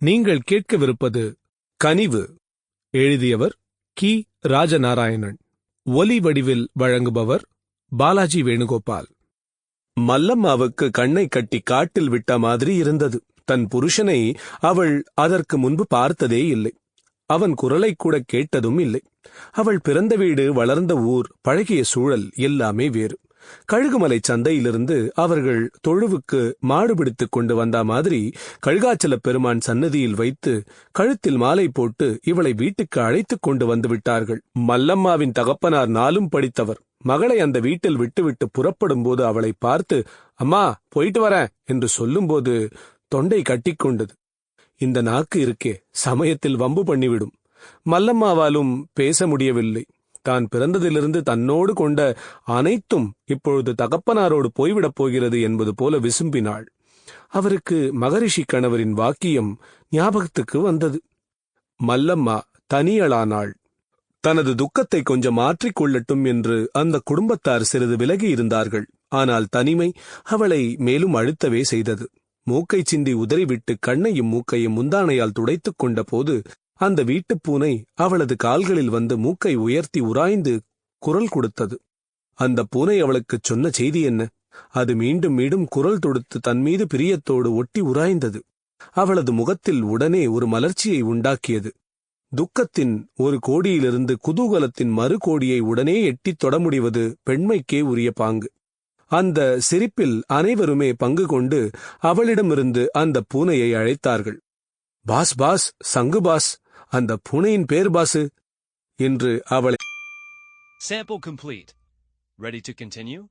நீங்கள் கேட்கவிருப்பது கனிவு. எழுதியவர் கி. ராஜநாராயணன். ஒலி வடிவில் வழங்குபவர் பாலாஜி வேணுகோபால். மல்லம்மாவுக்கு கண்ணை கட்டி காட்டில் விட்ட மாதிரி இருந்தது. தன் புருஷனை அவள் அதற்கு முன்பு பார்த்ததே இல்லை. அவன் குரலை கூட கேட்டதும் இல்லை. அவள் பிறந்த வீடு வளர்ந்த ஊர் பழகிய சூழல் எல்லாமே வேறு. கழுகுமலை சந்தையிலிருந்து அவர்கள் தொழுவுக்கு மாடு பிடித்துக் கொண்டு வந்த மாதிரி கழுகாச்சல பெருமான் சன்னதியில் வைத்து கழுத்தில் மாலை போட்டு இவளை வீட்டுக்கு அழைத்துக் கொண்டு வந்து விட்டார்கள். மல்லம்மாவின் தகப்பனார் நாளும் படித்தவர். மகளை அந்த வீட்டில் விட்டுவிட்டு புறப்படும் போது அவளை பார்த்து அம்மா போயிட்டு வரேன் என்று சொல்லும்போது தொண்டை கட்டிக்கொண்டது இந்த நாக்கு இருக்கே சமயத்தில் வம்பு பண்ணிவிடும். மல்லம்மாவாலும் பேச முடியவில்லை. தான் பிறந்ததிலிருந்து தன்னோடு கொண்ட அனைத்தும் இப்பொழுது தகப்பனாரோடு போய்விடப் போகிறது என்பது போல விசும்பினாள். அவருக்கு மகரிஷி கணவரின் வாக்கியம் ஞாபகத்துக்கு வந்தது. மல்லம்மா தனியளானாள். தனது துக்கத்தை கொஞ்சம் மாற்றிக் கொள்ளட்டும் என்று அந்த குடும்பத்தார் சிறிது விலகி இருந்தார்கள். ஆனால் தனிமை அவளை மேலும் அழுத்தவே செய்தது. மூக்கை சிந்தி உதறிவிட்டு கண்ணையும் மூக்கையும் முந்தானையால் துடைத்துக் கொண்ட போது அந்த வீட்டுப் பூனை அவளது கால்களில் வந்து மூக்கை உயர்த்தி உராய்ந்து குரல் கொடுத்தது. அந்த பூனை அவளுக்குச் சொன்ன செய்தி என்ன? அது மீண்டும் மீண்டும் குரல் தொடுத்து தன்மீது பிரியத்தோடு ஒட்டி உராய்ந்தது. அவளது முகத்தில் உடனே ஒரு மலர்ச்சியை உண்டாக்கியது. துக்கத்தின் ஒரு கோடியிலிருந்து குதூகலத்தின் மறு கோடியை உடனே எட்டித் தொட முடிவது பெண்மைக்கே உரிய பாங்கு. அந்த சிரிப்பில் அனைவருமே பங்கு கொண்டு அவளிடமிருந்து அந்த பூனையை அழைத்தார்கள். பாஸ் பாஸ் சங்கு பாஸ் அந்த பூனையின் பேர் பாசு என்று அவளை Sample complete. Ready to continue?